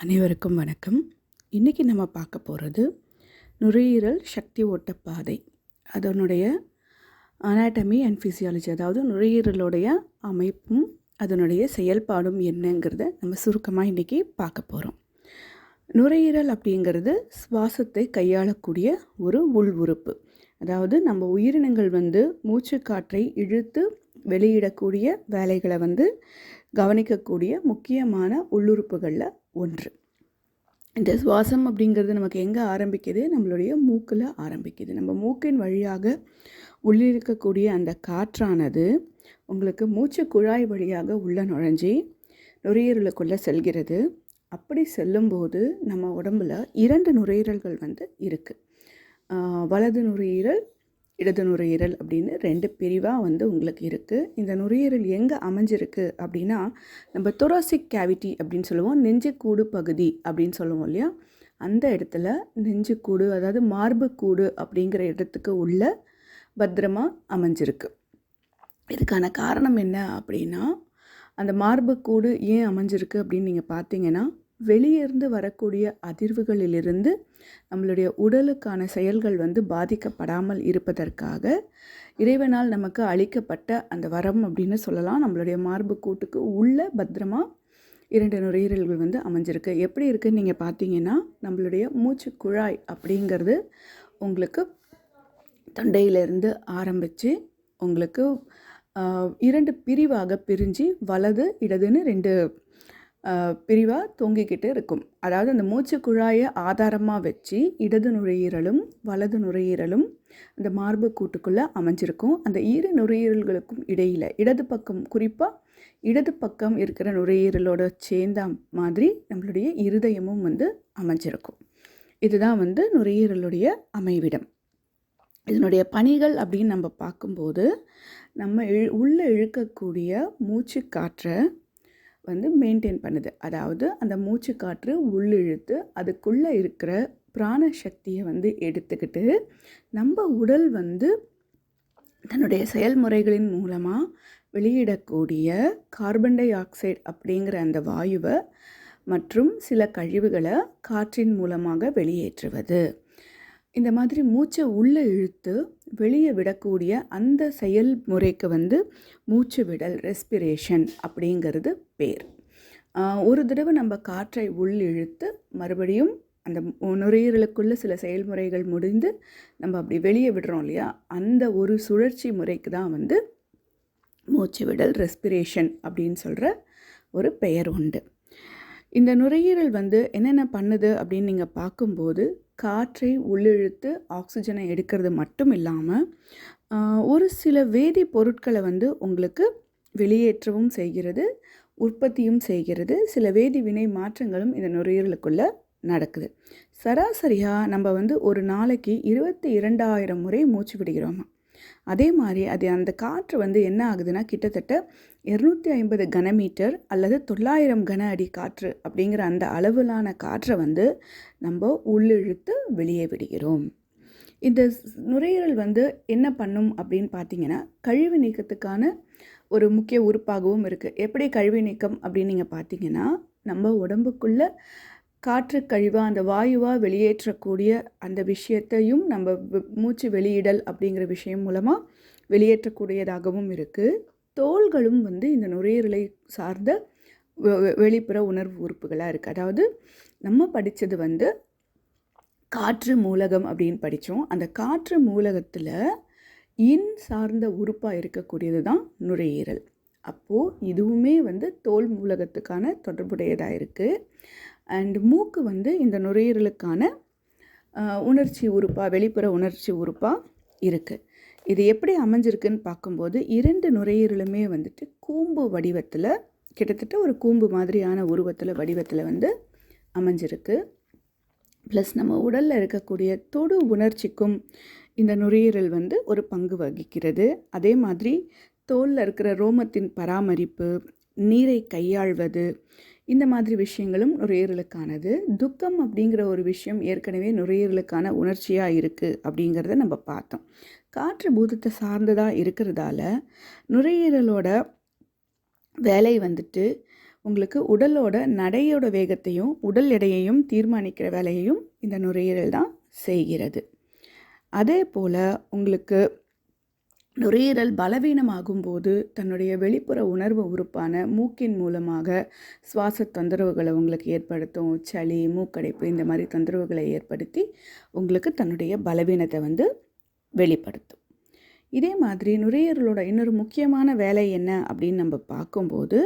அனைவருக்கும் வணக்கம். இன்றைக்கி நம்ம பார்க்க போகிறது நுரையீரல் சக்தி ஓட்டப்பாதை அதனுடைய அனாட்டமி அண்ட் ஃபிசியாலஜி அதாவது நுரையீரலுடைய அமைப்பும் அதனுடைய செயல்பாடும் என்னங்கிறத நம்ம சுருக்கமாக இன்றைக்கி பார்க்க போகிறோம் நுரையீரல் அப்படிங்கிறது சுவாசத்தை கையாளக்கூடிய ஒரு உள் உறுப்பு அதாவது நம்ம உயிரினங்கள் வந்து மூச்சு காற்றை இழுத்து வெளியிடக்கூடிய வேலைகளை வந்து கவனிக்கக்கூடிய முக்கியமான உள்ளுறுப்புகளில் ஒன்று. இந்த சுவாசம் அப்படிங்கிறது நமக்கு எங்கே ஆரம்பிக்குது? நம்மளுடைய மூக்கில் ஆரம்பிக்குது. நம்ம மூக்கின் வழியாக உள்ளிருக்கக்கூடிய அந்த காற்றானது உங்களுக்கு மூச்சு குழாய் வழியாக உள்ள நுழைஞ்சி நுரையீரலுக்குள்ளே செல்கிறது. அப்படி செல்லும்போது நம்ம உடம்பில் இரண்டு நுரையீரல்கள் வந்து இருக்குது வலது நுரையீரல் இடது நுரையீரல் அப்படின்னு ரெண்டு பிரிவாக வந்து உங்களுக்கு இருக்குது இந்த நுரையீரல் எங்கே அமைஞ்சிருக்கு அப்படின்னா நம்ம தொராசிக் கேவிட்டி அப்படின்னு சொல்லுவோம். நெஞ்சுக்கூடு பகுதி அப்படின்னு சொல்லுவோம் இல்லையா? அந்த இடத்துல நெஞ்சுக்கூடு அதாவது மார்புக்கூடு அப்படிங்கிற இடத்துக்கு உள்ள பத்திரமா அமைஞ்சிருக்கு. இதுக்கான காரணம் என்ன அப்படின்னா அந்த மார்புக்கூடு ஏன் அமைஞ்சிருக்கு அப்படின்னு நீங்கள் பார்த்தீங்கன்னா வெளியிருந்து வரக்கூடிய அதிர்வுகளிலிருந்து நம்மளுடைய உடலுக்கான செயல்கள் வந்து பாதிக்கப்படாமல் இருப்பதற்காக இறைவனால் நமக்கு அளிக்கப்பட்ட அந்த வரம் அப்படின்னு சொல்லலாம். நம்மளுடைய மார்பு கூட்டுக்கு உள்ள பத்திரமா இரண்டு நுரையீரல்கள் வந்து அமைஞ்சிருக்கு. எப்படி இருக்குன்னு நீங்கள் பார்த்தீங்கன்னா நம்மளுடைய மூச்சு குழாய் அப்படிங்கிறது உங்களுக்கு தொண்டையிலிருந்து ஆரம்பித்து உங்களுக்கு இரண்டு பிரிவாக பிரிஞ்சு வலது இடதுன்னு ரெண்டு பிரிவாக தொங்கிக்கிட்டு இருக்கும். அதாவது அந்த மூச்சு குழாயை ஆதாரமாக வச்சு இடது நுரையீரலும் வலது நுரையீரலும் அந்த மார்பு கூட்டுக்குள்ளே அமைஞ்சிருக்கும். அந்த இரு நுரையீரல்களுக்கும் இடையில் இடது பக்கம் குறிப்பாக இடது பக்கம் இருக்கிற நுரையீரலோட சேர்ந்த மாதிரி நம்மளுடைய இருதயமும் வந்து அமைஞ்சிருக்கும். இதுதான் வந்து நுரையீரலுடைய அமைவிடம். இதனுடைய பணிகள் அப்படின்னு நம்ம பார்க்கும்போது நம்ம இழு உள்ளே இழுக்கக்கூடிய மூச்சு காற்றை வந்து மெயின்டைன் பண்ணுது. அதாவது அந்த மூச்சு காற்று உள்ளிழுத்து அதுக்குள்ளே இருக்கிற பிராண சக்தியை வந்து எடுத்துக்கிட்டு நம்ம உடல் வந்து தன்னுடைய செயல்முறைகளின் மூலமாக வெளியிடக்கூடிய கார்பன் டை ஆக்சைடு அப்படிங்கிற அந்த வாயுவை மற்றும் சில கழிவுகளை காற்றின் மூலமாக வெளியேற்றுவது. இந்த மாதிரி மூச்சை உள்ளே இழுத்து வெளியே விடக்கூடிய அந்த செயல்முறைக்கு வந்து மூச்சு விடல் ரெஸ்பிரேஷன் அப்படிங்கிறது பேர். ஒரு தடவை நம்ம காற்றை உள் இழுத்து மறுபடியும் அந்த நுரையீரலுக்குள்ள சில செயல்முறைகள் முடிந்து நம்ம அப்படி வெளியே விடுறோம் இல்லையா? அந்த ஒரு சுழற்சி முறைக்கு தான் வந்து மூச்சு விடல் ரெஸ்பிரேஷன் அப்படின்னு சொல்கிற ஒரு பெயர் உண்டு. இந்த நுரையீரல் வந்து என்னென்ன பண்ணுது அப்படின்னு நீங்கள் பார்க்கும்போது காற்றை உள்ளிழுத்து ஆக்சிஜனை எடுக்கிறது மட்டும் இல்லாமல் ஒரு சில வேதி பொருட்களை வந்து உங்களுக்கு வெளியேற்றவும் செய்கிறது உற்பத்தியும் செய்கிறது. சில வேதி வினை மாற்றங்களும் இந்த நுரையீரலுக்குள்ளே நடக்குது. சராசரியாக நம்ம வந்து ஒரு நாளைக்கு இருபத்தி இரண்டாயிரம் முறை மூச்சு விடுகிறோமா? அதே மாதிரி அது அந்த காற்று வந்து என்ன ஆகுதுன்னா கிட்டத்தட்ட இரநூத்தி ஐம்பது கனமீட்டர் அல்லது தொள்ளாயிரம் கன அடி காற்று அப்படிங்கிற அந்த அளவிலான காற்றை வந்து நம்ம உள்ளிழுத்து வெளியே விடுகிறோம். இந்த நுரையீரல் வந்து என்ன பண்ணும் அப்படின்னு பார்த்தீங்கன்னா கழிவு நீக்கத்துக்கான ஒரு முக்கிய உறுப்பாகவும் இருக்குது எப்படி கழிவு நீக்கம் அப்படின்னு நீங்கள் பார்த்தீங்கன்னா நம்ம உடம்புக்குள்ளே காற்று கழிவாக அந்த வாயுவாக வெளியேற்றக்கூடிய அந்த விஷயத்தையும் நம்ம மூச்சு வெளியிடல் அப்படிங்கிற விஷயம் மூலமாக வெளியேற்றக்கூடியதாகவும் இருக்குது தோள்களும் வந்து இந்த நுரையீரலை சார்ந்த வெளிப்புற உணர்வு உறுப்புகளாக இருக்குது அதாவது நம்ம படித்தது வந்து காற்று மூலகம் அப்படின்னு படித்தோம் அந்த காற்று மூலகத்தில் இன் சார்ந்த உறுப்பாக இருக்கக்கூடியது தான் நுரையீரல். அப்போது இதுவுமே வந்து தோல் மூலகத்துக்கான தொடர்புடையதாக இருக்குது அண்ட் மூக்கு வந்து இந்த நுரையீரலுக்கான உணர்ச்சி உறுப்பாக வெளிப்புற உணர்ச்சி உறுப்பாக இருக்குது இது எப்படி அமைஞ்சிருக்குன்னு பார்க்கும்போது இரண்டு நுரையீரலுமே வந்துட்டு கூம்பு வடிவத்தில் கிட்டத்தட்ட ஒரு கூம்பு மாதிரியான உருவத்தில் வடிவத்தில் வந்து அமைஞ்சிருக்கு. ப்ளஸ் நம்ம உடலில் இருக்கக்கூடிய தொடு உணர்ச்சிக்கும் இந்த நுரையீரல் வந்து ஒரு பங்கு வகிக்கிறது. அதே மாதிரி தோலில் இருக்கிற ரோமத்தின் பராமரிப்பு நீரை கையாள்வது இந்த மாதிரி விஷயங்களும் நுரையீரலுக்கானது. துக்கம் அப்படிங்கிற ஒரு விஷயம் ஏற்கனவே நுரையீரலுக்கான உணர்ச்சியாக இருக்குது அப்படிங்கிறத நம்ம பார்த்தோம். காற்று பூதத்தை சார்ந்ததாக இருக்கிறதால நுரையீரலோட வேலை வந்துட்டு உங்களுக்கு உடலோட நடையோட வேகத்தையும் உடல் எடையையும் தீர்மானிக்கிற வேலையையும் இந்த நுரையீரல் தான் செய்கிறது. அதே போல் உங்களுக்கு நுரையீரல் பலவீனமாகும் போது தன்னுடைய வெளிப்புற உணர்வு உறுப்பான மூக்கின் மூலமாக சுவாச தொந்தரவுகளை உங்களுக்கு ஏற்படுத்தும். சளி மூக்கடைப்பு இந்த மாதிரி தொந்தரவுகளை ஏற்படுத்தி உங்களுக்கு தன்னுடைய பலவீனத்தை வந்து வெளிப்படுத்தும். இதே மாதிரி நுரையீரலோட இன்னொரு முக்கியமான வேலை என்ன அப்படின்னு நம்ம பார்க்கும்போது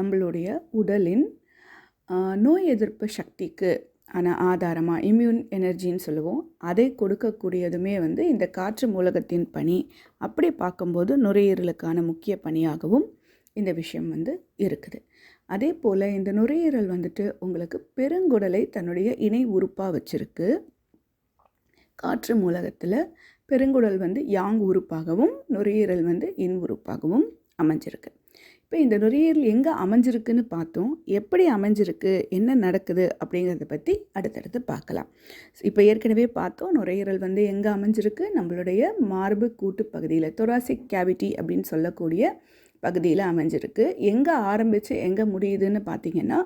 நம்மளுடைய உடலின் நோய் எதிர்ப்பு சக்திக்கு ஆனால் ஆதாரமாக இம்யூன் எனர்ஜின்னு சொல்லுவோம். அதை கொடுக்கக்கூடியதுமே வந்து இந்த காற்று மூலகத்தின் பணி. அப்படி பார்க்கும்போது நுரையீரலுக்கான முக்கிய பணியாகவும் இந்த விஷயம் வந்து இருக்குது. அதே போல் இந்த நுரையீரல் வந்துட்டு உங்களுக்கு பெருங்குடலை தன்னுடைய இணை உறுப்பாக வச்சுருக்கு. காற்று மூலகத்தில் பெருங்குடல் வந்து யாங் உறுப்பாகவும் நுரையீரல் வந்து இன் உறுப்பாகவும் அமைஞ்சிருக்கு. இப்போ இந்த நுரையீரல் எங்கே அமைஞ்சிருக்குன்னு பார்த்தோம். எப்படி அமைஞ்சிருக்கு? என்ன நடக்குது? அப்படிங்கிறத பற்றி அடுத்தடுத்து பார்க்கலாம். இப்போ ஏற்கனவே பார்த்தோம் நுரையீரல் வந்து எங்கே அமைஞ்சிருக்கு? நம்மளுடைய மார்பு கூட்டு பகுதியில் தொராசிக் கேவிட்டி அப்படின்னு சொல்லக்கூடிய பகுதியில் அமைஞ்சிருக்கு. எங்கே ஆரம்பித்து எங்கே முடியுதுன்னு பார்த்தீங்கன்னா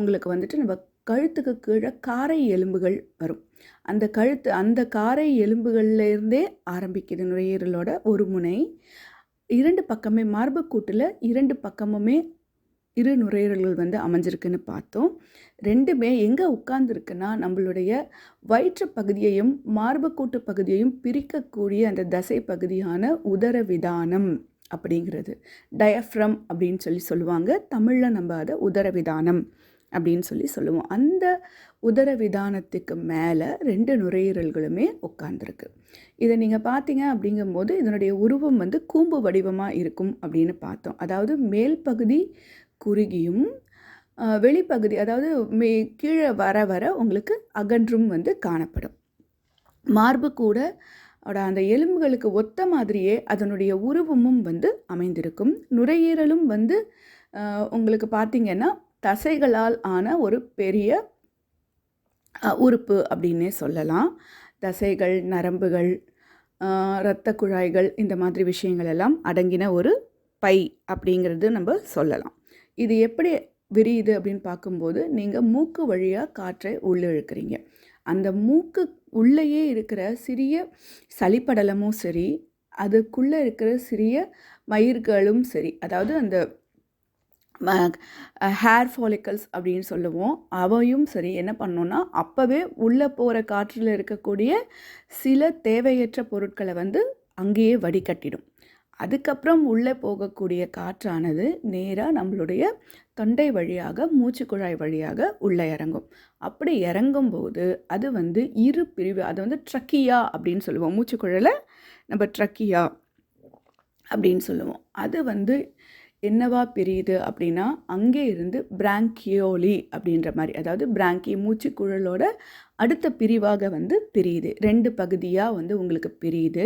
உங்களுக்கு வந்துட்டு நம்ம கழுத்துக்கு கீழே காரை எலும்புகள் வரும். அந்த கழுத்து அந்த காரை எலும்புகள்லேருந்தே ஆரம்பிக்குது நுரையீரலோட ஒரு முனை. இரண்டு பக்கமே மார்புக்கூட்டில் இரண்டு பக்கமுமே இரு நுரையீரல்கள் வந்து அமைஞ்சிருக்குன்னு பார்த்தோம். ரெண்டுமே எங்கே உட்கார்ந்துருக்குன்னா நம்மளுடைய வயிற்று பகுதியையும் மார்புக்கூட்டு பகுதியையும் பிரிக்கக்கூடிய அந்த தசை பகுதியான உதர விதானம் அப்படிங்கிறது. டயஃப்ரம் அப்படின்னு சொல்லி சொல்லுவாங்க. தமிழில் நம்ம அதை உதர விதானம் அப்படின்னு சொல்லி சொல்லுவோம். அந்த உதர விதானத்துக்கு மேலே ரெண்டு நுரையீரல்களுமே உட்காந்துருக்கு இதை நீங்கள் பார்த்தீங்க அப்படிங்கும்போது இதனுடைய உருவம் வந்து கூம்பு வடிவமாக இருக்கும் அப்படின்னு பார்த்தோம். அதாவது மேல் பகுதி குறுகியும் வெளிப்பகுதி அதாவது மே கீழே வர வர உங்களுக்கு அகன்றும் வந்து காணப்படும். மார்பு கூட அந்த எலும்புகளுக்கு ஒத்த மாதிரியே அதனுடைய உருவமும் வந்து அமைந்திருக்கும். நுரையீரலும் வந்து உங்களுக்கு பார்த்திங்கன்னா தசைகளால் ஆன ஒரு பெரிய உறுப்பு அப்படின்னே சொல்லலாம். தசைகள் நரம்புகள் இரத்த குழாய்கள் இந்த மாதிரி விஷயங்கள் எல்லாம் அடங்கின ஒரு பை அப்படிங்கிறது நம்ம சொல்லலாம். இது எப்படி விரியுது அப்படின்னு பார்க்கும்போது நீங்கள் மூக்கு வழியாக காற்றை உள்ளே இழுக்கிறீங்க. அந்த மூக்கு உள்ளேயே இருக்கிற சிறிய சளிப்படலமும் சரி அதுக்குள்ளே இருக்கிற சிறிய மயிர்களும் சரி அதாவது அந்த ஹேர் ஃபாலிக்கல்ஸ் அப்படின்னு சொல்லுவோம். அவையும் சரி என்ன பண்ணோன்னா அப்போவே உள்ளே போகிற காற்றில் இருக்கக்கூடிய சில தேவையற்ற பொருட்களை வந்து அங்கேயே வடிகட்டிடும். அதுக்கப்புறம் உள்ளே போகக்கூடிய காற்றானது நேராக நம்மளுடைய தொண்டை வழியாக மூச்சுக்குழாய் வழியாக உள்ளே இறங்கும். அப்படி இறங்கும்போது அது வந்து இரு பிரிவு அது வந்து ட்ரக்கியா அப்படின்னு சொல்லுவோம். மூச்சுக்குழலை நம்ம ட்ரக்கியா அப்படின்னு சொல்லுவோம். அது வந்து என்னவா பிரியுது அப்படின்னா அங்கே இருந்து பிராங்கியோலி அப்படின்ற மாதிரி அதாவது பிராங்கி மூச்சுக்குழலோட அடுத்த பிரிவாக வந்து பிரியுது. ரெண்டு பகுதியாக வந்து உங்களுக்கு பிரியுது.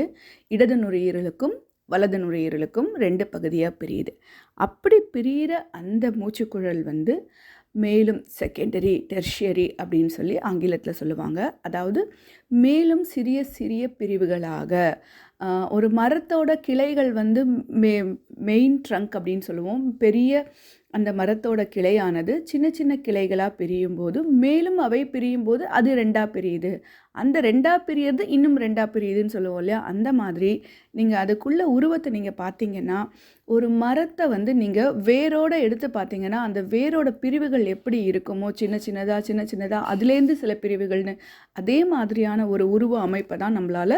இடது நுரையீரலுக்கும் வலது நுரையீரலுக்கும் ரெண்டு பகுதியாக பிரியுது. அப்படி பிரிகிற அந்த மூச்சுக்குழல் வந்து மேலும் செகண்டரி டெர்ஷியரி அப்படின்னு சொல்லி ஆங்கிலத்தில் சொல்லுவாங்க. அதாவது மேலும் சிறிய சிறிய பிரிவுகளாக ஒரு மரத்தோட கிளைகள் வந்து மெ மெயின் ட்ரங்க் அப்படின்னு சொல்லுவோம். பெரிய அந்த மரத்தோட கிளையானது சின்ன சின்ன கிளைகளாக பிரியும் போது மேலும் அவை பிரியும் போது அது ரெண்டாக பிரியுது. அந்த ரெண்டாக பிரியது இன்னும் ரெண்டாக பிரியுதுன்னு சொல்லுவோம் இல்லையா? அந்த மாதிரி நீங்கள் அதுக்குள்ளே உருவத்தை நீங்கள் பார்த்தீங்கன்னா ஒரு மரத்தை வந்து நீங்கள் வேரோடு எடுத்து பார்த்தீங்கன்னா அந்த வேரோட பிரிவுகள் எப்படி இருக்குமோ சின்ன சின்னதாக சின்ன சின்னதாக அதுலேருந்து சில பிரிவுகள்னு அதே மாதிரியான ஒரு உருவ அமைப்பை தான் நம்மளால்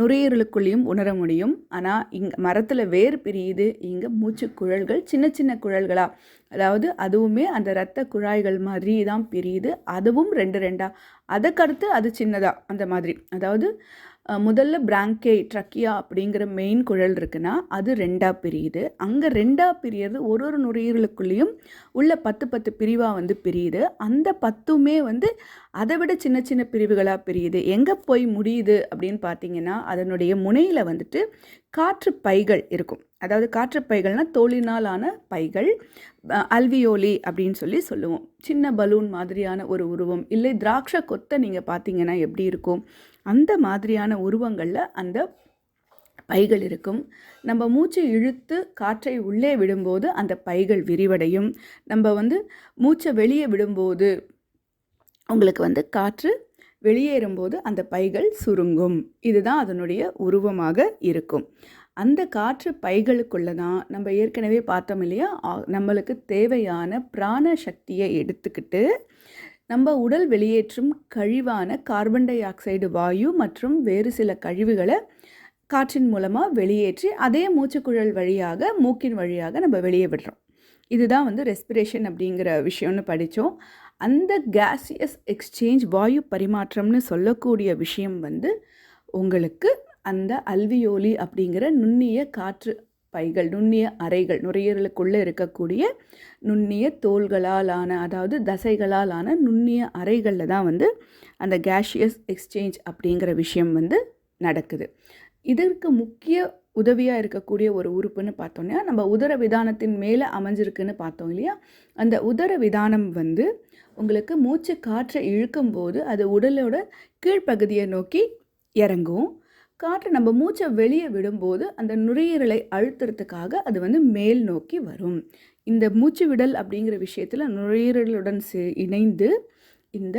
நுரையீரலுக்குள்ளேயும் உணர முடியும். ஆனால் இங்கே மரத்தில் வேர் பிரியுது இங்கே மூச்சு குழல்கள் சின்ன சின்ன குழல்களாக அதாவது அதுவுமே அந்த இரத்த குழாய்கள் மாதிரி தான் பிரியுது. அதுவும் ரெண்டு ரெண்டாக அதுக்கடுத்து அது சின்னதாக அந்த மாதிரி. அதாவது முதல்ல பிராங்கே ட்ரக்கியா அப்படிங்கிற மெயின் குழல் இருக்குன்னா அது ரெண்டாக பிரியுது. அங்கே ரெண்டாக பிரியறது ஒரு ஒரு நுரையீரலுக்குள்ளேயும் உள்ள பத்து பத்து பிரிவாக வந்து பிரியுது. அந்த பத்துமே வந்து அதை விட சின்ன சின்ன பிரிவுகளாக பிரியுது. எங்கே போய் முடியுது அப்படின்னு பார்த்தீங்கன்னா அதனுடைய முனையில் வந்துட்டு காற்று பைகள் இருக்கும். அதாவது காற்று பைகள்னால் தோளினாலான பைகள் அல்வியோலி அப்படின்னு சொல்லி சொல்லுவோம். சின்ன பலூன் மாதிரியான ஒரு உருவம். இல்லை திராட்சை கொத்தை நீங்கள் பார்த்தீங்கன்னா எப்படி இருக்கும்? அந்த மாதிரியான உருவங்களில் அந்த பைகள் இருக்கும். நம்ம மூச்சை இழுத்து காற்றை உள்ளே விடும்போது அந்த பைகள் விரிவடையும். நம்ம வந்து மூச்சை வெளியே விடும்போது உங்களுக்கு வந்து காற்று வெளியேறும்போது அந்த பைகள் சுருங்கும். இதுதான் அதனுடைய உருவமாக இருக்கும். அந்த காற்று பைகளுக்குள்ளே தான் நம்ம ஏற்கனவே பார்த்தோம் இல்லையா? நம்மளுக்கு தேவையான பிராண சக்தியை எடுத்துக்கிட்டு நம்ம உடல் வெளியேற்றும் கழிவான கார்பன் டை ஆக்சைடு வாயு மற்றும் வேறு சில கழிவுகளை காற்றின் மூலமாக வெளியேற்றி அதே மூச்சுக்குழல் வழியாக மூக்கின் வழியாக நம்ம வெளியே விடுறோம். இதுதான் வந்து ரெஸ்பிரேஷன் அப்படிங்கிற விஷயம்னு படித்தோம். அந்த கேசியஸ் எக்ஸ்சேஞ்ச் வாயு பரிமாற்றம்னு சொல்லக்கூடிய விஷயம் வந்து உங்களுக்கு அந்த அல்வியோலி அப்படிங்கிற நுண்ணிய காற்று பைகள் நுண்ணிய அறைகள் நுரையீரலுக்குள்ளே இருக்கக்கூடிய நுண்ணிய தோள்களால் ஆன அதாவது தசைகளால் ஆன நுண்ணிய அறைகளில் தான் வந்து அந்த கேஷியஸ் எக்ஸ்சேஞ்ச் அப்படிங்கிற விஷயம் வந்து நடக்குது. இதற்கு முக்கிய உதவியாக இருக்கக்கூடிய ஒரு உறுப்புன்னு பார்த்தோன்னா நம்ம உதர விதானத்தின் மேலே அமைஞ்சிருக்குன்னு பார்த்தோம் இல்லையா? அந்த உதர விதானம் வந்து உங்களுக்கு மூச்சு காற்றை இழுக்கும்போது அது உடலோட கீழ்ப்பகுதியை நோக்கி இறங்கும். காற்று நம்ம மூச்சை வெளியே விடும்போது அந்த நுரையீரலை அழுத்துறதுக்காக அது வந்து மேல் நோக்கி வரும். இந்த மூச்சு விடல் அப்படிங்கிற விஷயத்தில் நுரையீரலுடன் சே இணைந்து இந்த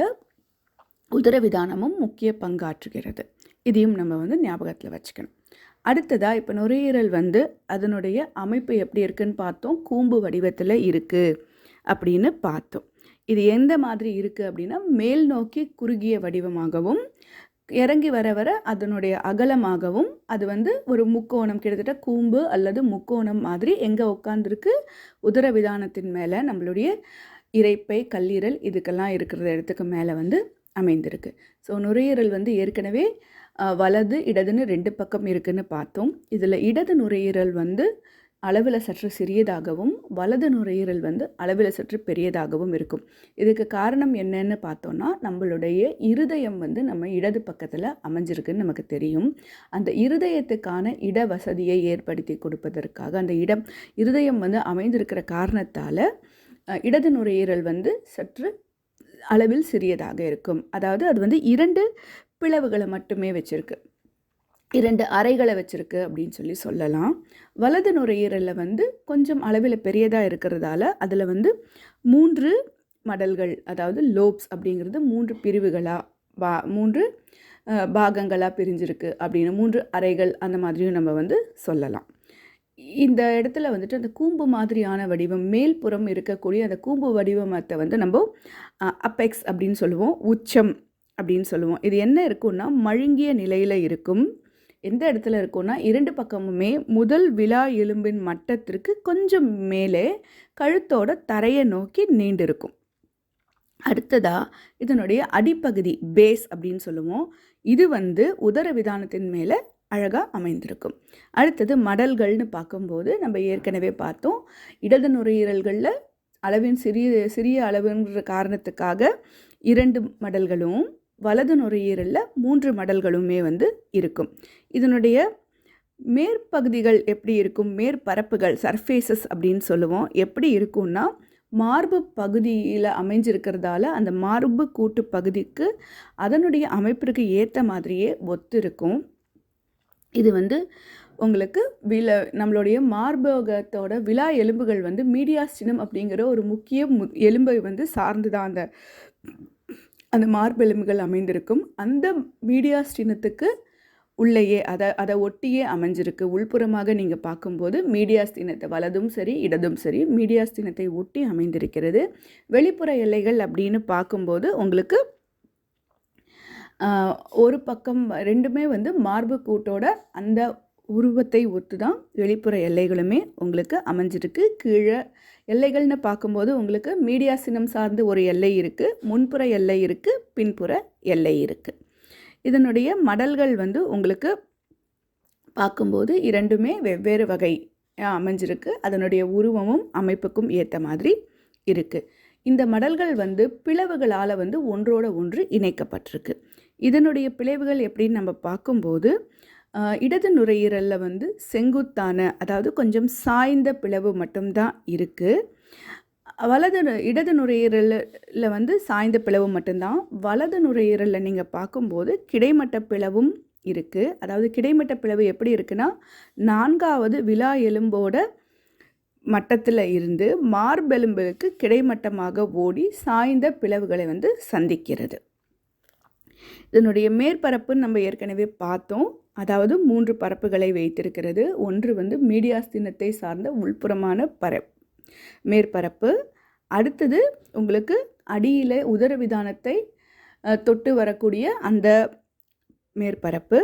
உதரவிதானமும் முக்கிய பங்காற்றுகிறது. இதையும் நம்ம வந்து ஞாபகத்தில் வச்சுக்கணும். அடுத்ததாக இப்போ நுரையீரல் வந்து அதனுடைய அமைப்பு எப்படி இருக்குன்னு பார்த்தோம். கூம்பு வடிவத்தில் இருக்குது அப்படின்னு பார்த்தோம். இது எந்த மாதிரி இருக்குது அப்படின்னா மேல் நோக்கி குறுகிய வடிவமாகவும் இறங்கி வர வர அதனுடைய அகலமாகவும் அது வந்து ஒரு முக்கோணம் கிட்டத்தட்ட கூம்பு அல்லது முக்கோணம் மாதிரி எங்கே உட்காந்துருக்கு உதரவிதானத்தின் மேலே நம்மளுடைய இறைப்பை கல்லீரல் இதுக்கெல்லாம் இருக்கிற இடத்துக்கு மேலே வந்து அமைந்திருக்கு. ஸோ நுரையீரல் வந்து ஏற்கனவே வலது இடதுன்னு ரெண்டு பக்கம் இருக்குதுன்னு பார்த்தோம். இதில் இடது நுரையீரல் வந்து அளவில் சற்று சிறியதாகவும் வலது நுரையீரல் வந்து அளவில் சற்று பெரியதாகவும் இருக்கும். இதுக்கு காரணம் என்னன்னு பார்த்தோன்னா நம்மளுடைய இருதயம் வந்து நம்ம இடது பக்கத்தில் அமைஞ்சிருக்குன்னு நமக்கு தெரியும். அந்த இருதயத்துக்கான இட வசதியை ஏற்படுத்தி கொடுப்பதற்காக அந்த இடம் இருதயம் வந்து அமைந்திருக்கிற காரணத்தால் இடது நுரையீரல் வந்து சற்று அளவில் சிறியதாக இருக்கும். அதாவது அது வந்து இரண்டு பிளவுகளை மட்டுமே வச்சுருக்கு. இரண்டு அறைகளை வச்சுருக்கு அப்படின்னு சொல்லி சொல்லலாம். வலது நுரையீரலில் வந்து கொஞ்சம் அளவில் பெரியதாக இருக்கிறதால அதில் வந்து மூன்று மடல்கள் அதாவது லோப்ஸ் அப்படிங்கிறது மூன்று பிரிவுகளாக பா மூன்று பாகங்களாக பிரிஞ்சிருக்கு அப்படின்னு மூன்று அறைகள் அந்த மாதிரியும் நம்ம வந்து சொல்லலாம். இந்த இடத்துல வந்துட்டு அந்த கூம்பு மாதிரியான வடிவம் மேல்புறம் இருக்கக்கூடிய அந்த கூம்பு வடிவமத்தை வந்து நம்ம அப்பெக்ஸ் அப்படின்னு சொல்லுவோம் உச்சம் அப்படின்னு சொல்லுவோம். இது என்ன இருக்கும்னா மழுங்கிய நிலையில் இருக்கும் எந்த இடத்துல இருக்கும்னா இரண்டு பக்கமுமே முதல் விழா எலும்பின் மட்டத்திற்கு கொஞ்சம் மேலே கழுத்தோட தரையை நோக்கி நீண்டிருக்கும். அடுத்ததாக இதனுடைய அடிப்பகுதி பேஸ் அப்படின்னு சொல்லுவோம். இது வந்து உதர விதானத்தின் மேலே அழகாக அமைந்திருக்கும். அடுத்தது மடல்கள்னு பார்க்கும்போது நம்ம ஏற்கனவே பார்த்தோம். இடது நுரையீரல்களில் அளவின் சிறிய சிறிய அளவுன்ற காரணத்துக்காக இரண்டு மடல்களும் வலது நுரையீரலில் மூன்று மடல்களுமே வந்து இருக்கும். இதனுடைய மேற்பகுதிகள் எப்படி இருக்கும்? மேற்பரப்புகள் சர்ஃபேசஸ் அப்படின்னு சொல்லுவோம். எப்படி இருக்கும்னா மார்பு பகுதியில் அமைஞ்சிருக்கிறதால அந்த மார்பு கூட்டு பகுதிக்கு அதனுடைய அமைப்பிற்கு ஏற்ற மாதிரியே ஒத்து இருக்கும். இது வந்து உங்களுக்கு வில நம்மளுடைய மார்பகத்தோட விழா எலும்புகள் வந்து மீடியாஸ்டினம் அப்படிங்கிற ஒரு முக்கிய மு எலும்பை வந்து சார்ந்து தான் அந்த அந்த மார்பெலும்புகள் அமைந்திருக்கும். அந்த மீடியாஸ்டினத்துக்கு உள்ளேயே அதை அதை ஒட்டியே அமைஞ்சிருக்கு. உள்புறமாக நீங்கள் பார்க்கும்போது மீடியாஸ்தீனத்தை வலதும் சரி இடதும் சரி மீடியாஸ்தீனத்தை ஒட்டி அமைந்திருக்கிறது. வெளிப்புற எல்லைகள் அப்படின்னு பார்க்கும்போது உங்களுக்கு ஒரு பக்கம் ரெண்டுமே வந்து மார்பு கூட்டோட அந்த உருவத்தை ஒத்து தான் வெளிப்புற எல்லைகளுமே உங்களுக்கு அமைஞ்சிருக்கு. கீழே எல்லைகள்னு பார்க்கும்போது உங்களுக்கு மீடியா சினம் சார்ந்து ஒரு எல்லை இருக்குது முன்புற எல்லை இருக்குது பின்புற எல்லை இருக்குது இதனுடைய மடல்கள் வந்து உங்களுக்கு பார்க்கும்போது இரண்டுமே வெவ்வேறு வகை அமைஞ்சிருக்கு. அதனுடைய உருவமும் அமைப்புக்கும் ஏற்ற மாதிரி இருக்குது இந்த மடல்கள் வந்து பிளவுகளால் வந்து ஒன்றோட ஒன்று இணைக்கப்பட்டிருக்கு. இதனுடைய பிளவுகள் எப்படின்னு நம்ம பார்க்கும்போது இடது நுரையீரலில் வந்து செங்குத்தான அதாவது கொஞ்சம் சாய்ந்த பிளவு மட்டும்தான் இருக்குது வலது இடது நுரையீரலில் வந்து சாய்ந்த பிளவு மட்டும்தான். வலது நுரையீரலில் நீங்கள் பார்க்கும்போது கிடைமட்ட பிளவும் இருக்குது அதாவது கிடைமட்ட பிளவு எப்படி இருக்குன்னா நான்காவது விலா எலும்போட மட்டத்தில் இருந்து மார்பெலும்புக்கு கிடைமட்டமாக ஓடி சாய்ந்த பிளவுகளை வந்து சந்திக்கிறது. இதனுடைய மேற்பரப்பு நம்ம ஏற்கனவே பார்த்தோம். அதாவது மூன்று பரப்புகளை வைத்திருக்கிறது. ஒன்று வந்து மீடியாஸ்தினத்தை சார்ந்த உள்புறமான பர மேற்பரப்பு. அடுத்தது உங்களுக்கு அடியில் உதரவிதானத்தை தொட்டு வரக்கூடிய அந்த மேற்பரப்பு.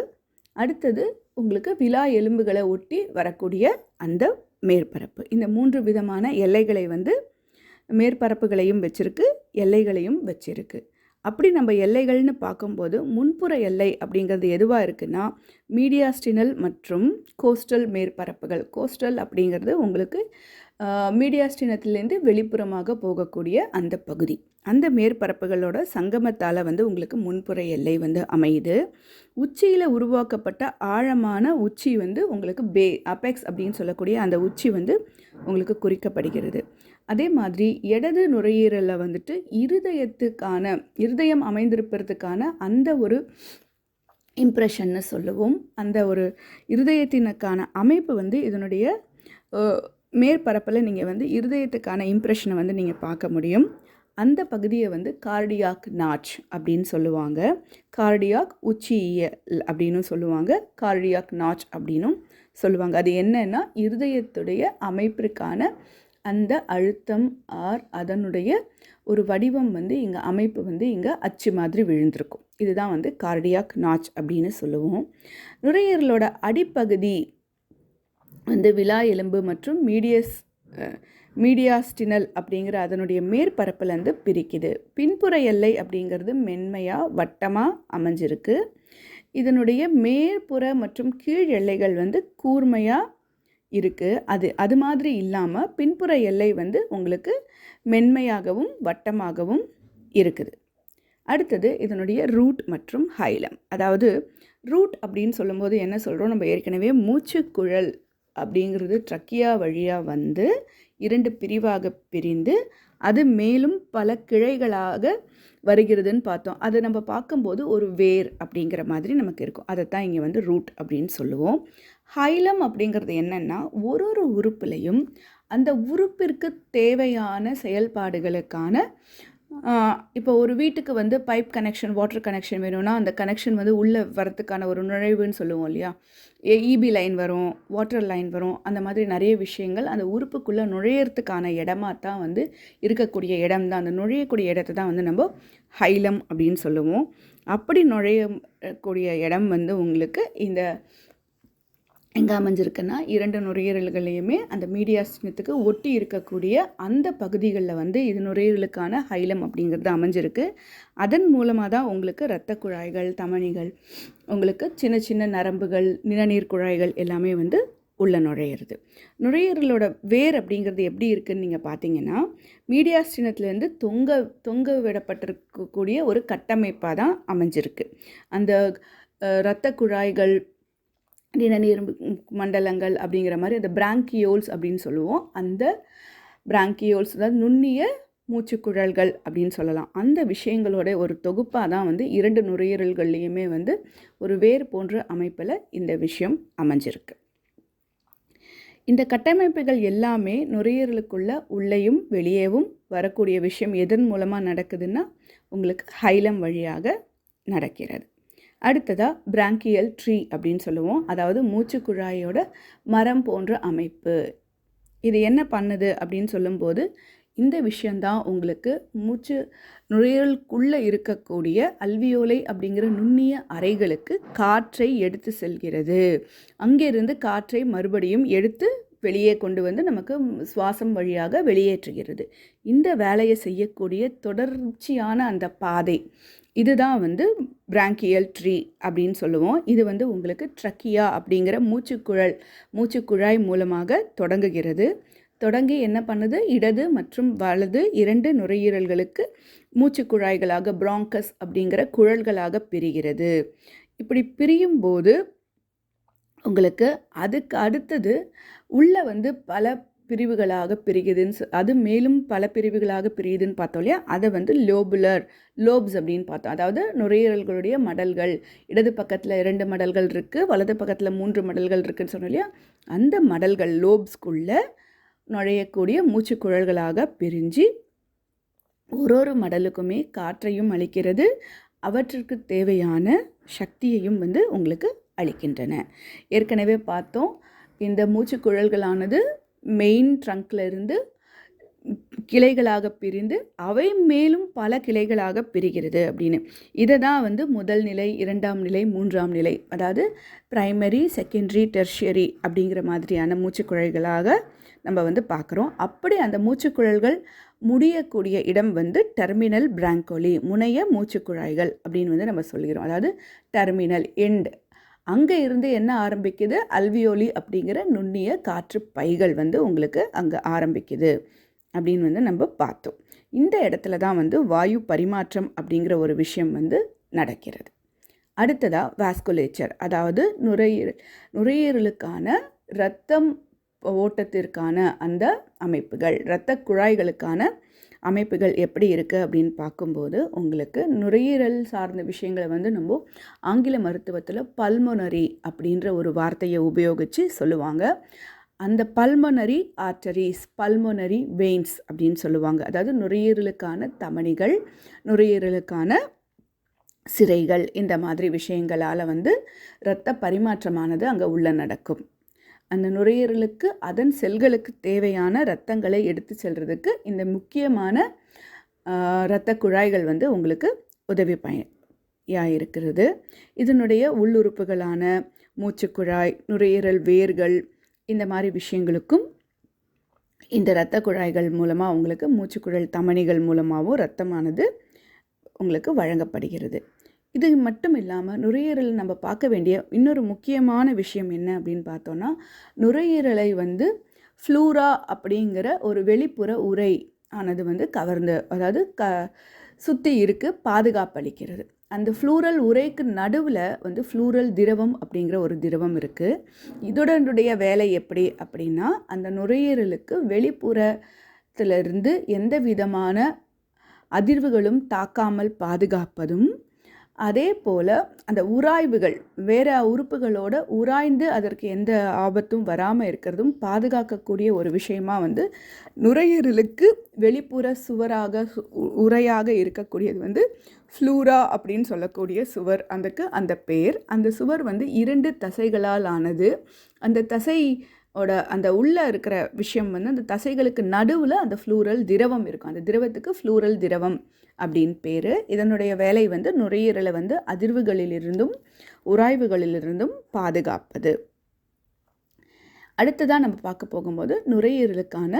அடுத்தது உங்களுக்கு விழா எலும்புகளை ஒட்டி வரக்கூடிய அந்த மேற்பரப்பு. இந்த மூன்று விதமான எல்லைகளை வந்து மேற்பரப்புகளையும் வச்சிருக்கு எல்லைகளையும் வச்சிருக்கு. அப்படி நம்ம எல்லைகள்னு பார்க்கும்போது முன்புற எல்லை அப்படிங்கிறது எதுவாக இருக்குன்னா மீடியாஸ்டினல் மற்றும் கோஸ்டல் மேற்பரப்புகள். கோஸ்டல் அப்படிங்கிறது உங்களுக்கு மீடியாஸ்டினத்திலேருந்து வெளிப்புறமாக போகக்கூடிய அந்த பகுதி. அந்த மேற்பரப்புகளோட சங்கமத்தால் வந்து உங்களுக்கு முன்புற எல்லை வந்து அமையுது. உச்சியில் உருவாக்கப்பட்ட ஆழமான உச்சி வந்து உங்களுக்கு பே அபெக்ஸ் அப்படின்னு சொல்லக்கூடிய அந்த உச்சி வந்து உங்களுக்கு குறிக்கப்படுகிறது. அதே மாதிரி இடது நுரையீரலில் வந்துட்டு இருதயத்துக்கான இருதயம் அமைந்திருப்பதுக்கான அந்த ஒரு இம்ப்ரெஷன்னு சொல்லுவோம். அந்த ஒரு இருதயத்தினுக்கான அமைப்பு வந்து இதனுடைய மேற்பரப்பில் நீங்கள் வந்து இருதயத்துக்கான இம்ப்ரெஷனை வந்து நீங்கள் பார்க்க முடியும். அந்த பகுதியை வந்து கார்டியாக் நாச் அப்படின்னு சொல்லுவாங்க. கார்டியாக் உச்சியல் அப்படின்னு சொல்லுவாங்க. கார்டியாக் நாச் அப்படின்னும் சொல்லுவாங்க. அது என்னன்னா இருதயத்துடைய அமைப்பிற்கான அந்த அழுத்தம் ஆர் அதனுடைய ஒரு வடிவம் வந்து இங்கே அமைப்பு வந்து இங்கே அச்சு மாதிரி விழுந்திருக்கும். இதுதான் வந்து கார்டியாக் நாச் அப்படின்னு சொல்லுவோம். நுரையீரலோட அடிப்பகுதி வந்து விலா எலும்பு மற்றும் மீடியஸ் மீடியாஸ்டினல் அப்படிங்கிற அதனுடைய மேற்பரப்புலேருந்து பிரிக்குது. பின்புற எல்லை அப்படிங்கிறது மென்மையாக வட்டமாக அமைஞ்சிருக்கு. இதனுடைய மேற்புற மற்றும் கீழ் எல்லைகள் வந்து கூர்மையாக இருக்குது அது அது மாதிரி இல்லாமல் பின்புற எல்லை வந்து உங்களுக்கு மென்மையாகவும் வட்டமாகவும் இருக்குது. அடுத்தது இதனுடைய ரூட் மற்றும் ஹைலம் அதாவது ரூட் அப்படின்னு சொல்லும்போது என்ன சொல்கிறோம் நம்ம ஏற்கனவே மூச்சுக்குழல் அப்படிங்கிறது ட்ரக்கியா வழியாக வந்து இரண்டு பிரிவாக பிரிந்து அது மேலும் பல கிளைகளாக வருகிறதுன்னு பார்த்தோம். அது நம்ம பார்க்கும்போது ஒரு வேர் அப்படிங்கிற மாதிரி நமக்கு இருக்கும். அதை தான் இங்கே வந்து ரூட் அப்படின்னு சொல்லுவோம். ஹைலம் அப்படிங்கிறது என்னென்னா ஒரு ஒரு உறுப்புலையும் அந்த உறுப்பிற்கு தேவையான செயல்பாடுகளுக்கான இப்போ ஒரு வீட்டுக்கு வந்து பைப் கனெக்ஷன் வாட்டர் கனெக்ஷன் வேணும்னா அந்த கனெக்ஷன் வந்து உள்ளே வரத்துக்கான ஒரு நுழைவுன்னு சொல்லுவோம் இல்லையா? இபி லைன் வரும் வாட்டர் லைன் வரும் அந்த மாதிரி நிறைய விஷயங்கள் அந்த உறுப்புக்குள்ளே நுழையிறதுக்கான இடமா தான் வந்து இருக்கக்கூடிய இடம் தான். அந்த நுழையக்கூடிய இடத்த தான் வந்து நம்ம ஹைலம் அப்படின்னு சொல்லுவோம். அப்படி நுழையக்கூடிய இடம் வந்து உங்களுக்கு இந்த எங்கே அமைஞ்சிருக்குன்னா இரண்டு நுரையீரல்களையுமே அந்த மீடியாஸ்டினத்துக்கு ஒட்டி இருக்கக்கூடிய அந்த பகுதிகளில் வந்து இது நுரையீரலுக்கான ஹைலம் அப்படிங்கிறது அமைஞ்சிருக்கு. அதன் மூலமாக தான் உங்களுக்கு இரத்த குழாய்கள் தமனிகள் உங்களுக்கு சின்ன சின்ன நரம்புகள் நிணநீர் குழாய்கள் எல்லாமே வந்து உள்ள நுழையிறது. நுரையீரலோட வேர் அப்படிங்கிறது எப்படி இருக்குன்னு நீங்கள் பார்த்தீங்கன்னா மீடியாஸ்டினத்துலேருந்து தொங்க தொங்க விடப்பட்டிருக்கக்கூடிய ஒரு கட்டமைப்பாக தான் அமைஞ்சிருக்கு. அந்த இரத்த குழாய்கள் நிணநீர் மண்டலங்கள் அப்படிங்கிற மாதிரி அந்த பிராங்கியோல்ஸ் அப்படின்னு சொல்லுவோம். அந்த பிராங்கியோல்ஸ் அதாவது நுண்ணிய மூச்சுக்குழல்கள் அப்படின்னு சொல்லலாம். அந்த விஷயங்களோட ஒரு தொகுப்பாக தான் வந்து இரண்டு நுரையீரல்கள்லேயுமே வந்து ஒரு வேர் போன்ற அமைப்பில் இந்த விஷயம் அமைஞ்சிருக்கு. இந்த கட்டமைப்புகள் எல்லாமே நுரையீரலுக்குள்ள உள்ளேயும் வெளியேவும் வரக்கூடிய விஷயம் எதன் மூலமாக நடக்குதுன்னா உங்களுக்கு ஹைலம் வழியாக நடக்கிறது. அடுத்ததாக பிராங்கியல் ட்ரீ அப்படின்னு சொல்லுவோம். அதாவது மூச்சு குழாயோட மரம் போன்ற அமைப்பு. இது என்ன பண்ணுது அப்படின்னு சொல்லும்போது இந்த விஷயந்தான் உங்களுக்கு மூச்சு நுரையீரலுக்குள்ளே இருக்கக்கூடிய அல்வியோலை அப்படிங்கிற நுண்ணிய அறைகளுக்கு காற்றை எடுத்து செல்கிறது. அங்கேருந்து காற்றை மறுபடியும் எடுத்து வெளியே கொண்டு வந்து நமக்கு சுவாசம் வழியாக வெளியேற்றுகிறது. இந்த வேலையை செய்யக்கூடிய தொடர்ச்சியான அந்த பாதை. இதுதான் வந்து பிராங்கியல் ட்ரீ அப்படின்னு சொல்லுவோம். இது வந்து உங்களுக்கு ட்ரக்கியா அப்படிங்கிற மூச்சுக்குழல் மூச்சுக்குழாய் மூலமாக தொடங்குகிறது. தொடங்கி என்ன பண்ணுது? இடது மற்றும் வலது இரண்டு நுரையீரல்களுக்கு மூச்சுக்குழாய்களாக பிராங்கஸ் அப்படிங்கிற குழல்களாக பிரிகிறது. இப்படி பிரியும் போது உங்களுக்கு அதுக்கு அடுத்தது உள்ளே வந்து பல பிரிவுகளாக பிரிகுதுன்னு அது மேலும் பல பிரிவுகளாக பிரியுதுன்னு பார்த்தோம் இல்லையா? அதை வந்து லோபுலர் லோப்ஸ் அப்படின்னு பார்த்தோம். அதாவது நுரையீரல்களுடைய மடல்கள் இடது பக்கத்தில் இரண்டு மடல்கள் இருக்குது வலது பக்கத்தில் மூன்று மடல்கள் இருக்குன்னு சொன்னோம் இல்லையா? அந்த மடல்கள் லோப்ஸ்குள்ளே நுழையக்கூடிய மூச்சு குழல்களாக பிரிஞ்சு ஒரு ஒரு மடலுக்குமே காற்றையும் அளிக்கிறது. அவற்றிற்கு தேவையான சக்தியையும் வந்து உங்களுக்கு அளிக்கின்றன. ஏற்கனவே பார்த்தோம் இந்த மூச்சுக்குழல்களானது மெயின் ட்ரங்க்ல இருந்து கிளைகளாக பிரிந்து அவை மேலும் பல கிளைகளாக பிரிகிறது அப்படின்னு. இதை தான் வந்து முதல் நிலை இரண்டாம் நிலை மூன்றாம் நிலை அதாவது ப்ரைமரி செகண்டரி டெர்ஷியரி அப்படிங்கிற மாதிரியான மூச்சுக்குழல்களாக நம்ம வந்து பார்க்குறோம். அப்படி அந்த மூச்சுக்குழல்கள் முடியக்கூடிய இடம் வந்து டெர்மினல் பிராங்கோலி முனைய மூச்சுக்குழாய்கள் அப்படின்னு வந்து நம்ம சொல்கிறோம் அதாவது டெர்மினல் எண்ட் அங்கே இருந்து என்ன ஆரம்பிக்குது? அல்வியோலி அப்படிங்கிற நுண்ணிய காற்று பைகள் வந்து உங்களுக்கு அங்கே ஆரம்பிக்குது அப்படின்னு வந்து நம்ம பார்த்தோம். இந்த இடத்துல தான் வந்து வாயு பரிமாற்றம் அப்படிங்கிற ஒரு விஷயம் வந்து நடக்கிறது. அடுத்ததாக வாஸ்குலேச்சர் அதாவது நுரையீரல் நுரையீரலுக்கான ரத்தம் ஓட்டத்திற்கான அந்த அமைப்புகள் இரத்த குழாய்களுக்கான அமைப்புகள் எப்படி இருக்குது அப்படின்னு பார்க்கும்போது உங்களுக்கு நுரையீரல் சார்ந்த விஷயங்களை வந்து நம்ம ஆங்கில மருத்துவத்தில் பல்மொனரி அப்படின்ற ஒரு வார்த்தையை உபயோகித்து சொல்லுவாங்க. அந்த பல்மொனரி ஆர்டரிஸ் பல்மொனரி வெயின்ஸ் அப்படின்னு சொல்லுவாங்க. அதாவது நுரையீரலுக்கான தமனிகள் நுரையீரலுக்கான சிறைகள் இந்த மாதிரி விஷயங்களால் வந்து இரத்த பரிமாற்றமானது அங்கே உள்ள நடக்கும். அந்த நுரையீரலுக்கு அதன் செல்களுக்கு தேவையான இரத்தங்களை எடுத்து செல்கிறதுக்கு இந்த முக்கியமான இரத்த குழாய்கள் வந்து உங்களுக்கு உதவி பயன் இருக்கிறது இதனுடைய உள்ளுறுப்புகளான மூச்சுக்குழாய் நுரையீரல் வேர்கள் இந்த மாதிரி விஷயங்களுக்கும் இந்த இரத்த குழாய்கள் மூலமாக உங்களுக்கு மூச்சுக்குழல் தமனிகள் மூலமாகவும் இரத்தமானது உங்களுக்கு வழங்கப்படுகிறது. இது மட்டும் இல்லாமல் நுரையீரல் நம்ம பார்க்க வேண்டிய இன்னொரு முக்கியமான விஷயம் என்ன அப்படின்னு பார்த்தோன்னா நுரையீரலை வந்து ஃப்ளூரா அப்படிங்கிற ஒரு வெளிப்புற உரை ஆனது வந்து கவர்ந்து அதாவது க சுற்றி இருக்கு பாதுகாப்பளிக்கிறது அந்த ஃப்ளூரல் உரைக்கு நடுவில் வந்து ஃப்ளூரல் திரவம் அப்படிங்கிற ஒரு திரவம் இருக்குது இதோடனுடைய வேலை எப்படி அப்படின்னா அந்த நுரையீரலுக்கு வெளிப்புறத்திலிருந்து எந்த விதமான அதிர்வுகளும் தாக்காமல் பாதுகாப்பதும் அதே போல் அந்த உராய்வுகள் வேறு உறுப்புகளோட உராய்ந்து அதற்கு எந்த ஆபத்தும் வராமல் இருக்கிறதும் பாதுகாக்கக்கூடிய ஒரு விஷயமா வந்து நுரையீரலுக்கு வெளிப்புற சுவராக உரையாக இருக்கக்கூடியது வந்து ஃப்ளூரா அப்படின்னு சொல்லக்கூடிய சுவர். அதுக்கு அந்த பேர் அந்த சுவர் வந்து இரண்டு தசைகளால் ஆனது. அந்த தசை ஓட அந்த உள்ளே இருக்கிற விஷயம் வந்து அந்த தசைகளுக்கு நடுவில் அந்த ஃப்ளூரல் திரவம் இருக்கும். அந்த திரவத்துக்கு ஃப்ளூரல் திரவம் அப்படின்னு பேர். இதனுடைய வேலை வந்து நுரையீரலை வந்து அதிர்வுகளிலிருந்தும் உராய்வுகளிலிருந்தும் பாதுகாப்பது. அடுத்ததாக நம்ம பார்க்க போகும்போது நுரையீரலுக்கான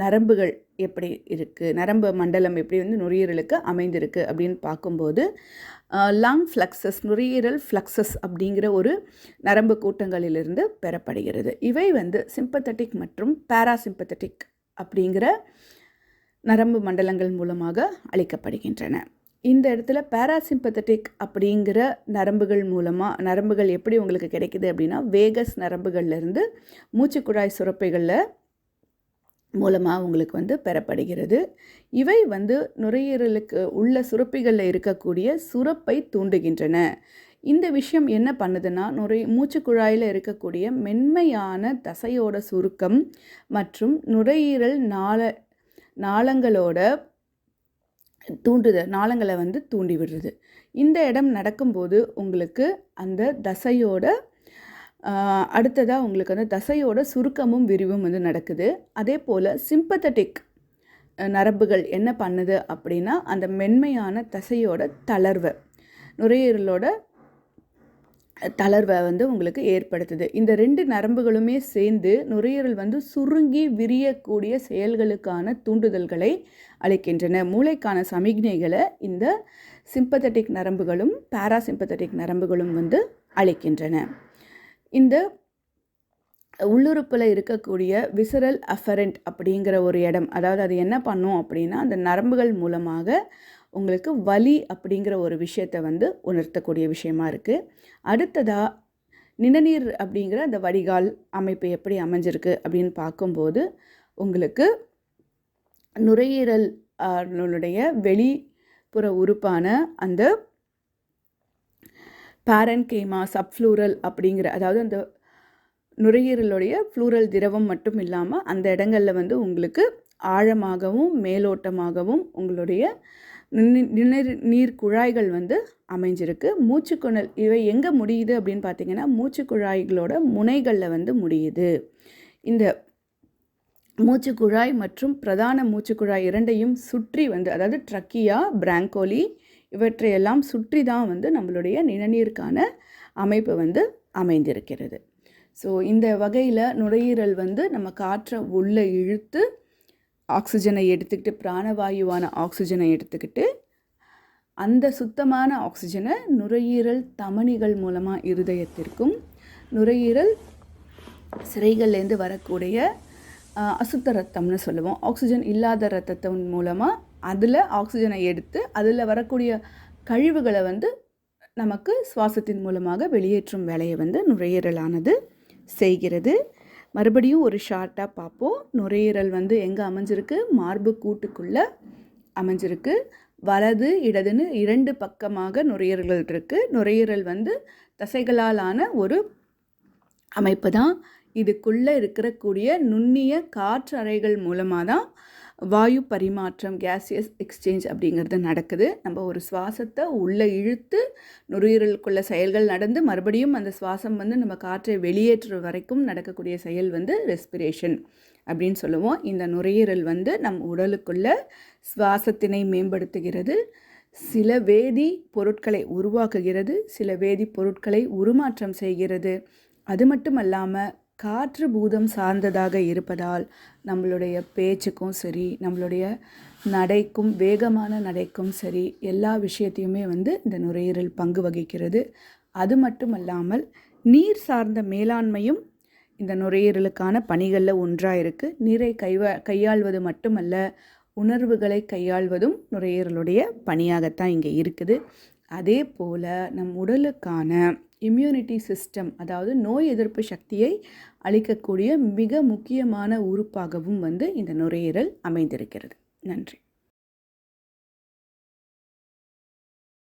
நரம்புகள் எப்படி இருக்குது நரம்பு மண்டலம் எப்படி வந்து நுரையீரலுக்கு அமைந்திருக்கு அப்படின்னு பார்க்கும்போது லங் ஃப்ளக்ஸஸ் நுரையீரல் ஃப்ளக்ஸஸ் அப்படிங்கிற ஒரு நரம்பு கூட்டங்களிலிருந்து பெறப்படுகிறது. இவை வந்து சிம்பத்தட்டிக் மற்றும் பேராசிம்பத்தட்டிக் அப்படிங்கிற நரம்பு மண்டலங்கள் மூலமாக அளிக்கப்படுகின்றன. இந்த இடத்துல பேராசிம்பத்தட்டிக் அப்படிங்கிற நரம்புகள் மூலமாக நரம்புகள் எப்படி உங்களுக்கு கிடைக்குது அப்படின்னா வேகஸ் நரம்புகள்லேருந்து மூச்சுக்குழாய் சுரப்பைகளில் மூலமாக உங்களுக்கு வந்து பெறப்படுகிறது. இவை வந்து நுரையீரலுக்கு உள்ள சுரப்பிகளில் இருக்கக்கூடிய சுரப்பை தூண்டுகின்றன. இந்த விஷயம் என்ன பண்ணுதுன்னா நுரை மூச்சு குழாயில் இருக்கக்கூடிய மென்மையான தசையோட சுருக்கம் மற்றும் நுரையீரல் நாள நாளங்களோட தூண்டுதல் நாளங்களை வந்து தூண்டி விடுறது இந்த இடம் நடக்கும்போது உங்களுக்கு அந்த தசையோட அடுத்ததாக உங்களுக்கு வந்து தசையோட சுருக்கமும் விரிவும் வந்து நடக்குது. அதே போல் சிம்பத்தட்டிக் நரம்புகள் என்ன பண்ணுது அப்படின்னா அந்த மென்மையான தசையோட தளர்வை நுரையீரலோட தளர்வை வந்து உங்களுக்கு ஏற்படுத்துது. இந்த ரெண்டு நரம்புகளுமே சேர்ந்து நுரையீரல் வந்து சுருங்கி விரியக்கூடிய செயல்களுக்கான தூண்டுதல்களை அளிக்கின்றன. மூளைக்கான சமிக்ஞைகளை இந்த சிம்பத்தட்டிக் நரம்புகளும் பாராசிம்பத்தட்டிக் நரம்புகளும் வந்து அளிக்கின்றன. இந்த உள்ளுறுப்பில் இருக்கக்கூடிய விசரல் அஃபரண்ட் அப்படிங்கிற ஒரு இடம் அதாவது அது என்ன பண்ணும் அப்படின்னா அந்த நரம்புகள் மூலமாக உங்களுக்கு வலி அப்படிங்கிற ஒரு விஷயத்தை வந்து உணர்த்தக்கூடிய விஷயமா இருக்குது அடுத்ததாக நிணநீர் அப்படிங்கிற அந்த வடிகால் அமைப்பு எப்படி அமைஞ்சிருக்கு அப்படின்னு பார்க்கும்போது உங்களுக்கு நுரையீரல் வெளிப்புற உறுப்பான அந்த பேரன்கேமா சப்ஃப்ளூரல் அப்படிங்கிற அதாவது அந்த நுரையீரலுடைய ஃப்ளூரல் திரவம் மட்டும் இல்லாமல் அந்த இடங்களில் வந்து உங்களுக்கு ஆழமாகவும் மேலோட்டமாகவும் உங்களுடைய நிணர் நீர் குழாய்கள் வந்து அமைஞ்சிருக்கு. மூச்சுக்குணல் இவை எங்கே முடியுது அப்படின்னு பார்த்தீங்கன்னா மூச்சுக்குழாய்களோட முனைகளில் வந்து முடியுது. இந்த மூச்சுக்குழாய் மற்றும் பிரதான மூச்சுக்குழாய் இரண்டையும் சுற்றி வந்து அதாவது ட்ரக்கியா பிராங்கோலி இவற்றையெல்லாம் சுற்றி தான் வந்து நம்மளுடைய நிணநீருக்கான அமைப்பு வந்து அமைந்திருக்கிறது. ஸோ இந்த வகையில் நுரையீரல் வந்து நம்ம காற்றை உள்ளே இழுத்து ஆக்சிஜனை எடுத்துக்கிட்டு பிராணவாயுவான ஆக்சிஜனை எடுத்துக்கிட்டு அந்த சுத்தமான ஆக்சிஜனை நுரையீரல் தமனிகள் மூலமாக இருதயத்திற்கும் நுரையீரல் சிறைகள்லேருந்து வரக்கூடிய அசுத்த ரத்தம்னு சொல்லுவோம். ஆக்சிஜன் இல்லாத ரத்தத்தின் மூலமாக அதில் ஆக்சிஜனை எடுத்து அதில் வரக்கூடிய கழிவுகளை வந்து நமக்கு சுவாசத்தின் மூலமாக வெளியேற்றும் வேலையை வந்து நுரையீரலானது செய்கிறது. மறுபடியும் ஒரு ஷார்ட்டாக பார்ப்போம். நுரையீரல் வந்து எங்கே அமைஞ்சிருக்கு? மார்பு கூட்டுக்குள்ளே அமைஞ்சிருக்கு. வலது இடதுன்னு இரண்டு பக்கமாக நுரையீரல்கள் இருக்குது நுரையீரல் வந்து தசைகளால் ஆன ஒரு அமைப்பு தான் இதுக்குள்ளே இருக்கக்கூடிய நுண்ணிய காற்று அறைகள் மூலமாக தான் வாயு பரிமாற்றம் கேசியஸ் எக்ஸ்சேஞ்ச் அப்படிங்கிறது நடக்குது. நம்ம ஒரு சுவாசத்தை உள்ளே இழுத்து நுரையீரலுக்குள்ள செயல்கள் நடந்து மறுபடியும் அந்த சுவாசம் வந்து நம்ம காற்றை வெளியேற்றுற வரைக்கும் நடக்கக்கூடிய செயல் வந்து ரெஸ்பிரேஷன் அப்படின்னு சொல்லுவோம். இந்த நுரையீரல் வந்து நம் உடலுக்குள்ள சுவாசத்தினை மேம்படுத்துகிறது. சில வேதி பொருட்களை உருவாக்குகிறது. சில வேதி பொருட்களை உருமாற்றம் செய்கிறது. அது மட்டும் அல்லாமல் காற்று பூதம் சார்ந்ததாக இருப்பதால் நம்மளுடைய பேச்சுக்கும் சரி நம்மளுடைய நடைக்கும் வேகமான நடைக்கும் சரி எல்லா விஷயத்தையுமே வந்து இந்த நுரையீரல் பங்கு வகிக்கிறது. அது மட்டும் அல்லாமல் நீர் சார்ந்த மேலாண்மையும் இந்த நுரையீரலுக்கான பணிகளில் ஒன்றாக இருக்குது நீரை கைவ கையாள்வது மட்டுமல்ல உணர்வுகளை கையாள்வதும் நுரையீரலுடைய பணியாகத்தான் இங்கே இருக்குது. அதே போல் நம் உடலுக்கான இம்யூனிட்டி சிஸ்டம் அதாவது நோய் எதிர்ப்பு சக்தியை அளிக்கக்கூடிய மிக முக்கியமான உறுப்பாகவும் வந்து இந்த நுரையீரல் அமைந்திருக்கிறது. நன்றி.